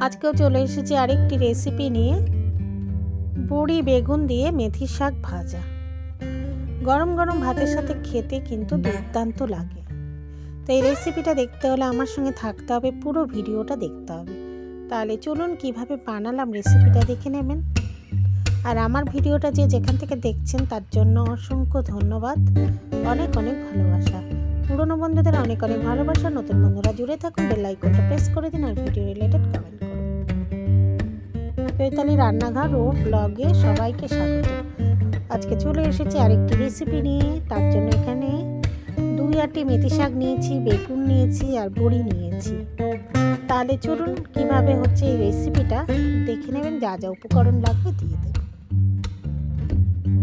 আজকেও চলে এসেছি আরেকটি রেসিপি নিয়ে। বড়ি, বেগুন দিয়ে মেথি শাক ভাজা। গরম গরম ভাতের সাথে খেতে কিন্তু দুর্দান্ত লাগে। তো এই রেসিপিটা দেখতে হলে আমার সঙ্গে থাকতে হবে, পুরো ভিডিওটা দেখতে হবে। তাহলে চলুন কীভাবে বানালাম রেসিপিটা দেখে নেবেন। আর আমার ভিডিওটা যে যেখান থেকে দেখছেন, তার জন্য অসংখ্য ধন্যবাদ। অনেক অনেক ভালোবাসা। পুরনো বন্ধুদের অনেক অনেক ভালোবাসা। নতুন বন্ধুরা জুড়ে থাকুন, বেল আইকনটা প্রেস করে দিন আর ভিডিও রিলেটেড কমেন্ট চৈতালি রান্নাঘর ও ব্লগে সবাইকে স্বাগত। আজকে চলে এসেছি আরেকটি রেসিপি নিয়ে। তার জন্য এখানে দুই আটি মেথি শাক নিয়েছি, বেগুন নিয়েছি আর বড়ি নিয়েছি। তাহলে চলুন কীভাবে হচ্ছে এই রেসিপিটা দেখে নেবেন, যা যা উপকরণ লাগবে দিয়ে দেবেন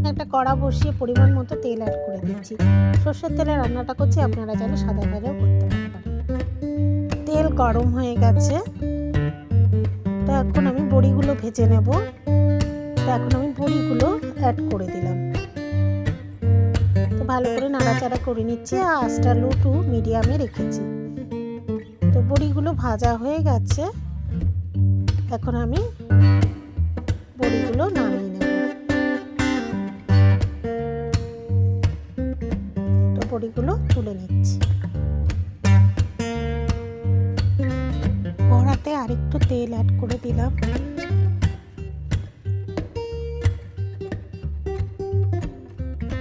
একটা কড়া বসিয়ে পরিমাণ মতো তেল অ্যাড করে দিচ্ছি। সর্ষের তেলে রান্নাটা করছি, আপনারা চাইলে সাদা তেলেও করতে পারেন। তেল গরম হয়ে গেছে। তো এখন আমি বড়িগুলো ভেজে নেব। তো এখন আমি বড়িগুলো অ্যাড করে দিলাম। তো ভালো করে নাড়াচাড়া করে নিচ্ছি আর আঁচটা লো টু মিডিয়ামে রেখেছি। তো বড়িগুলো ভাজা হয়ে গেছে। এখন আমি তেল অ্যাড করে দিলাম।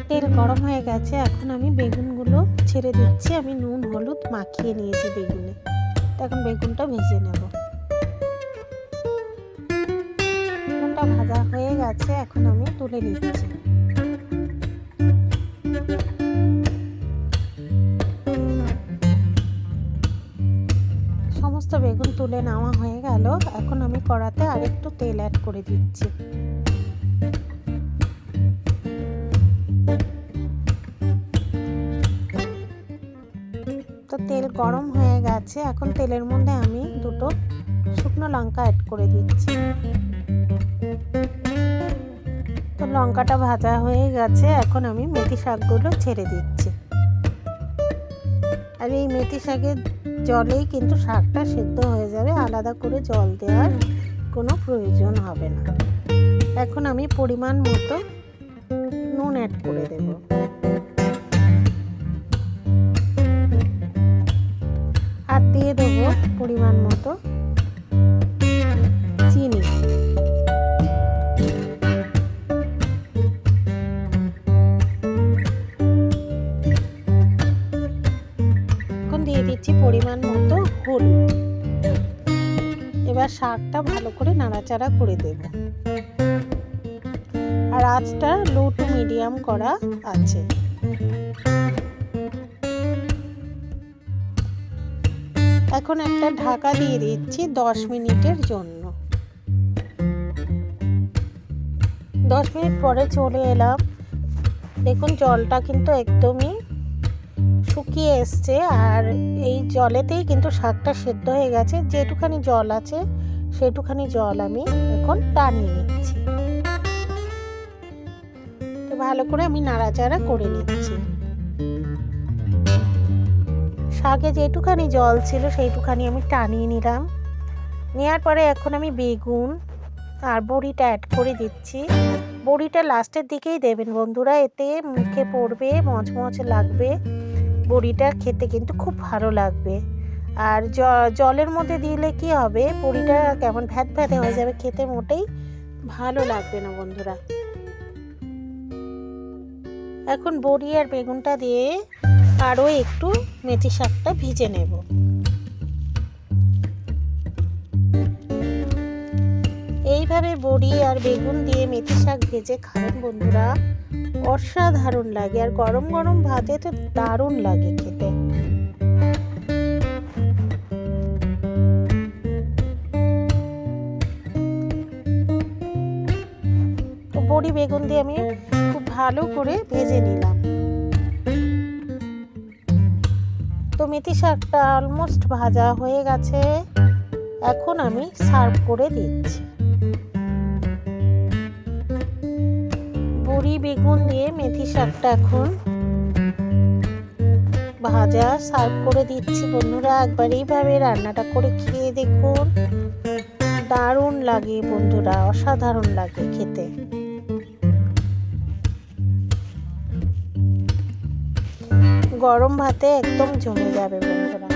তেল গরম হয়ে গেছে, এখন আমি বেগুনগুলো ছেড়ে দিচ্ছি। আমি নুন, হলুদ মাখিয়ে নিয়েছি বেগুনে। এখন বেগুনটা ভেজে নেব। বেগুনটা ভাজা হয়ে গেছে, এখন আমি তুলে নিচ্ছি। তুলে নেওয়া হয়ে গেল। এখন আমি কড়াতে আরেকটু তেল অ্যাড করে দিচ্ছি। তো তেল গরম হয়ে গেছে। এখন তেলের মধ্যে আমি দুটো শুকনো লঙ্কা অ্যাড করে দিচ্ছি। তো লঙ্কাটা ভাজা হয়ে গেছে। এখন আমি মেথি শাকগুলো ছেড়ে দিচ্ছি। আর এই মেথি শাকের জলেই কিন্তু শাকটা সেদ্ধ হয়ে যাবে, আলাদা করে জল দেওয়ার কোনো প্রয়োজন হবে না। এখন আমি পরিমাণ মতো নুন অ্যাড করে দেব। এবার শাকটা ভালো করে নাড়াচাড়া করে দেব। আর আঁচটা লো টু মিডিয়াম করা আছে। এখন একটা ঢাকা দিয়ে দিচ্ছি দশ মিনিটের জন্য। দশ মিনিট পরে চলে এলাম। দেখুন জলটা কিন্তু একদমই শুকিয়ে এসছে আর এই জলেতেই কিন্তু শাকটা সেদ্ধ হয়ে গেছে। যেটুখানি জল আছে, সেটুখানি জল আমি এখন টানিয়ে নিচ্ছি। তো ভালো করে আমি নাড়াচাড়া করে নিচ্ছি। শাকে যেটুখানি জল ছিল সেইটুখানি আমি টানিয়ে নিলাম। নেওয়ার পরে এখন আমি বেগুন আর বড়িটা অ্যাড করে দিচ্ছি। বড়িটা লাস্টের দিকেই দেবেন বন্ধুরা, এতে মুখে পড়বে, মচমচ লাগবে। বড়িটা খেতে কিন্তু খুব ভালো লাগবে। আর জলের মধ্যে দিলে কি হবে? বড়িটা কেমন ভ্যাত ভ্যাতে হয়ে যাবে খেতে মোটেই ভালো লাগবে না বন্ধুরা। এখন বড়ি আর বেগুনটা দিয়ে আরও একটু মেথি শাকটা ভিজে নেব। এইভাবে বড়ি আর বেগুন দিয়ে মেথি শাক ভেজে খাবেন বন্ধুরা? অসাধারণ লাগে, আর গরম গরম ভাতে তো দারুণ লাগে খেতে। তো বড়ি, বেগুন দিয়ে আমি খুব ভালো করে ভেজে নিলাম। তো মেথি শাকটা অলমোস্ট ভাজা হয়ে গেছে। এখন আমি সার্ভ করে দিচ্ছি। বড়ি বেগুন দিয়ে মেথি শাকটা এখন ভাজা, সার্ভ করে দিচ্ছি। বন্ধুরা, একবার এইভাবে রান্নাটা করে খেয়ে দেখুন। দারুণ লাগে বন্ধুরা, অসাধারণ লাগে খেতে। গরম ভাতে একদম জমে যাবে বন্ধুরা।